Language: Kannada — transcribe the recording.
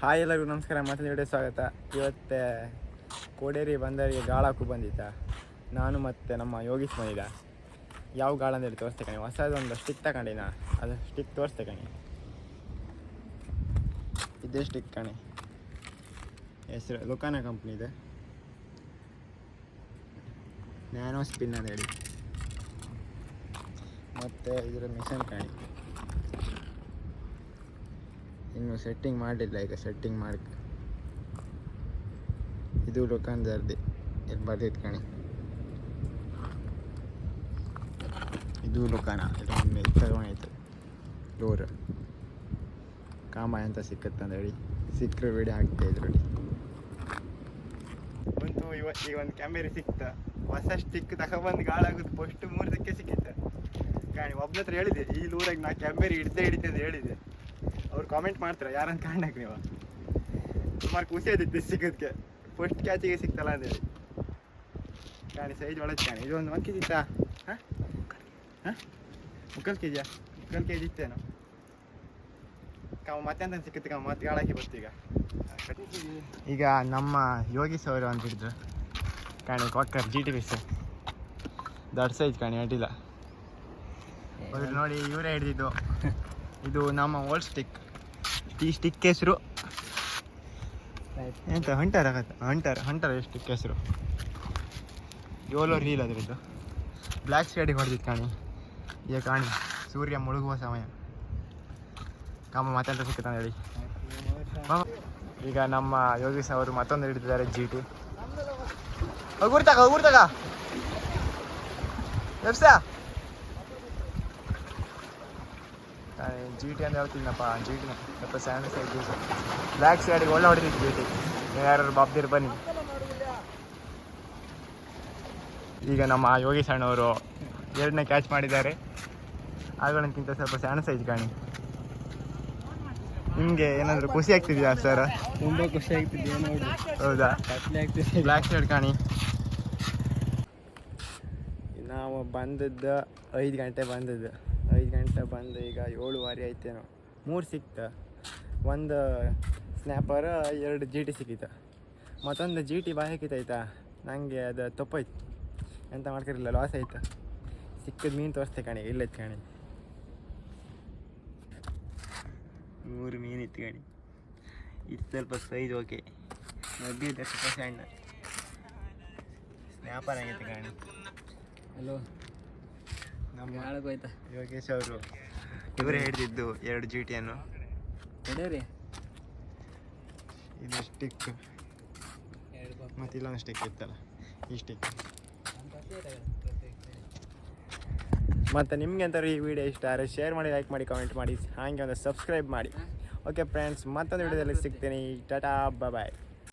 ಹಾಯ್ ಎಲ್ಲರಿಗೂ ನಮಸ್ಕಾರ ಮತ್ತೊಂದು ವಿಡಿಯೋ ಸ್ವಾಗತ. ಇವತ್ತೆ ಕೋಡೇರಿ ಬಂದರಿಗೆ ಗಾಳಕ್ಕೂ ಬಂದಿದ್ದ. ನಾನು ಮತ್ತು ನಮ್ಮ ಯೋಗೀಶ್ ಬಂದಿದ್ದ. ಯಾವ ಗಾಳ ಅಂತೇಳಿ ತೋರಿಸ್ತೆ ಕಣಿ. ಹೊಸದೊಂದು ಸ್ಟಿಕ್ ತಗೊಂಡಿನ. ಅದು ಸ್ಟಿಕ್ ತೋರಿಸ್ತೆ ಕಣಿ. ಇದೇ ಸ್ಟಿಕ್ ಕಣಿ. ಹೆಸರು, ಲುಕಾನ ಕಂಪ್ನಿದೆ ನ್ಯಾನೋ ಸ್ಪಿನ್ ಅಂತ ಹೇಳಿ. ಮತ್ತು ಇದರ ಮಿಷನ್ ಕಾಣಿ. ಇನ್ನು ಸೆಟ್ಟಿಂಗ್ ಮಾಡಲಿಲ್ಲ ಈಗ ಸೆಟ್ಟಿಂಗ್ ಮಾಡಿ ಇದು ಲುಕಾನ್ದರ್ದಿ ಇಲ್ಲಿ ಬರ್ದಿತ್ತು ಕಣಿ. ಇದು ಲುಕಾನ. ಇದೊಮ್ಮೆ ತಗೊಂಡೈತೆ ಡೋರ್ ಕಾಮ ಅಂತ ಸಿಕ್ಕತ್ತೆ ಅಂತ ಹೇಳಿ. ಸಿಕ್ಕರೆ ವಿಡಿಯೋ ಹಾಕ್ತಾ ಇದ್ರು ಒಂದು ಇವತ್ತು ಈಗ ಒಂದು ಕ್ಯಾಮೆರಾ ಸಿಕ್ತ. ಹೊಸ ಸ್ಟಿಕ್ ತಗೊಬಂದು ಗಾಳಾಗುದು ಫಸ್ಟ್ ಮೂರು ದಿಕ್ಕೆ ಸಿಕ್ಕಿತ್ತ. ಕಾಣಿ ಒಬ್ಬನ ಹೇಳಿದೆ, ಈ ಊರಾಗ ನಾ ಕ್ಯಾಮೆರಿ ಹಿಡ್ದೆ ಹಿಡಿತೆ ಅಂತ ಹೇಳಿದೆ. ಅವ್ರು ಕಾಮೆಂಟ್ ಮಾಡ್ತಾರೆ? ಯಾರಂತ ಕಾಣಕ್ಕೆ ನೀವು? ಸುಮಾರು ಖುಷಿ ಆಯ್ತಿತ್ತು ಸಿಗೋದಕ್ಕೆ. ಫಸ್ಟ್ ಕ್ಯಾಚಿಗೆ ಸಿಕ್ತಲ್ಲ ಅಂತೇಳಿ. ಕಾಣಿ ಸೈಜ್ ಒಳಗೆ ಕಾಣಿ. ಇದು ಒಂದು ಒಂದು ಕೆ ಜಿ ಇತ್ತಾ? ಹಾಂ? ಹಾಂ? ಮುಕ್ಕಲ್ ಕೆ ಜಿಯಾ ಮುಕ್ಕಲ್ ಕೆ ಜಿ ಇತ್ತೇನೋ. ಕಾವು ಮತ್ತೆ ಅಂತ ಸಿಕ್ಕತ್ತೆ ಕಾವು ಮತ್ತೆ ಗಾಳಾಕಿ ಬರ್ತೀಗ ಈಗ. ನಮ್ಮ ಯೋಗೀಶ್ ಅವರು ಅಂತ ಹಿಡಿದ್ರು. ಕಾಣಿ ಕೊಕ್ಕರ್ ಜಿ ಟಿ ಬಿ ಸರ್ ದೊಡ್ಡ ಸೈಜ್ ಕಾಣಿ ಅಡ್ಡಿಲ್ಲ. ನೋಡಿ ಇವರೇ ಹಿಡಿದಿದ್ದು. ಇದು ನಮ್ಮ ಓಲ್ಡ್ ಸ್ಟಿಕ್ ಸ್ಟಿಕ್ ಹೆಸರು ಎಂತ ಹಂಟರ್ ಹಂಟಾರ ಹಂಟರ್ ಹಂಟರ್ ಸ್ಟಿಕ್ ಹೆಸರು ಯೋಲೋ ರೀಲ್ ಅದರದ್ದು. ಬ್ಲ್ಯಾಕ್ ಸ್ಟೇಡಿಗೆ ಹೊಡೆದಿತ್ತು ಕಾಣಿ. ಈಗ ಕಾಣಿ ಸೂರ್ಯ ಮುಳುಗುವ ಸಮಯ. ಕಾಮ ಮಾತಾಡ್ತಾ ಸಿಕ್ಕ ಹೇಳಿ. ಈಗ ನಮ್ಮ ಯೋಗೀಶ್ ಅವರು ಮತ್ತೊಂದು ಹಿಡಿದಿದ್ದಾರೆ ಜಿ ಟಿ ಹೋಗ್ಬಿಡ್ತಾಗ ಹೋಗ್ಬಿಡ್ತಾಗ ಎಪ್ಸಾ ಜಿ ಟಿ ಅಂತ ಹೇಳ್ತೀನಪ್ಪ ಜಿ ಸ್ವಲ್ಪ ಸ್ಯಾಂಡ್ ಸೈಡ್ ಬ್ಲ್ಯಾಕ್ ಸೈಡಿಗೆ ಒಳ್ಳೆ ಹೊಡಿತಿತ್ತು ಜಿ ಟಿ ಯಾರು ಬಾಬ್ದಿರ್ ಬನ್ನಿ. ಈಗ ನಮ್ಮ ಯೋಗೀಶ್ ಅಣ್ಣವರು ಎರಡನೇ ಕ್ಯಾಚ್ ಮಾಡಿದ್ದಾರೆ. ಆಗಳಕ್ಕಿಂತ ಸ್ವಲ್ಪ ಸಣ್ಣ ಸೈಜ್ ಕಾಣಿ. ನಿಮಗೆ ಏನಾದರೂ ಖುಷಿ ಆಗ್ತಿದೆಯಾ ಸರ್ ತುಂಬ ಖುಷಿ ಆಗ್ತಿದ್ಯಾ ನೋಡಿ ಹೌದಾ. ಬ್ಲ್ಯಾಕ್ ಶರ್ಟ್ ಕಾಣಿ. ನಾವು ಬಂದದ್ದು ಐದು ಗಂಟೆ ಬಂದದ್ದು. ಗಂಟೆ ಬಂದು ಈಗ ಏಳುವರೆ ಆಯ್ತೇನೋ. ಮೂರು ಸಿಕ್ತ. ಒಂದು ಸ್ನ್ಯಾಪರ ಎರಡು ಜಿ ಟಿ ಸಿಕ್ಕಿತ. ಮತ್ತೊಂದು ಜಿ ಟಿ ಬಾಯ್ ಹಾಕಿತ್ತಾಯ್ತಾ ನನಗೆ ಅದು ತಪ್ಪಾಯ್ತು. ಎಂತ ಮಾಡ್ತಿರಲಿಲ್ಲ ಲಾಸ್ ಆಯ್ತು. ಸಿಕ್ಕದ ಮೀನು ತೋರಿಸ್ತೆ ಕಣಿ ಇಲ್ಲೈತೆ ಕಣಿ. ಮೂರು ಮೀನು ಇತ್ತು ಕಣಿ. ಇದು ಸ್ವಲ್ಪ ಸೈಜ್ ಓಕೆ ಮಧ್ಯೆ ಸ್ವಲ್ಪ ಸಣ್ಣ. ಸ್ನ್ಯಾಪರ್ ಆಗಿತ್ತು ಕಣಿ. ಹಲೋ ನಮ್ಮ ಯೋಗೇಶ್ ಅವರು. ಇವರೇ ಹಿಡಿದಿದ್ದು ಎರಡು ಜಿ ಟಿಯನ್ನು ಇದು ಸ್ಟಿಕ್ ಮತ್ತು ಇಲ್ಲೊಂದು ಸ್ಟಿಕ್ ಇತ್ತಲ್ಲ ಈ ಸ್ಟಿಕ್ ಮತ್ತು ನಿಮ್ಗೆ ಅಂತಾರೆ ಈ ವಿಡಿಯೋ ಇಷ್ಟ ಆದರೆ ಶೇರ್ ಮಾಡಿ ಲೈಕ್ ಮಾಡಿ ಕಾಮೆಂಟ್ ಮಾಡಿ ಹಾಗೆ ಒಂದು ಸಬ್ಸ್ಕ್ರೈಬ್ ಮಾಡಿ. ಓಕೆ ಫ್ರೆಂಡ್ಸ್ ಮತ್ತೊಂದು ವಿಡಿಯೋದಲ್ಲಿ ಸಿಗ್ತೀನಿ. ಟಾಟಾ ಬಾಯ್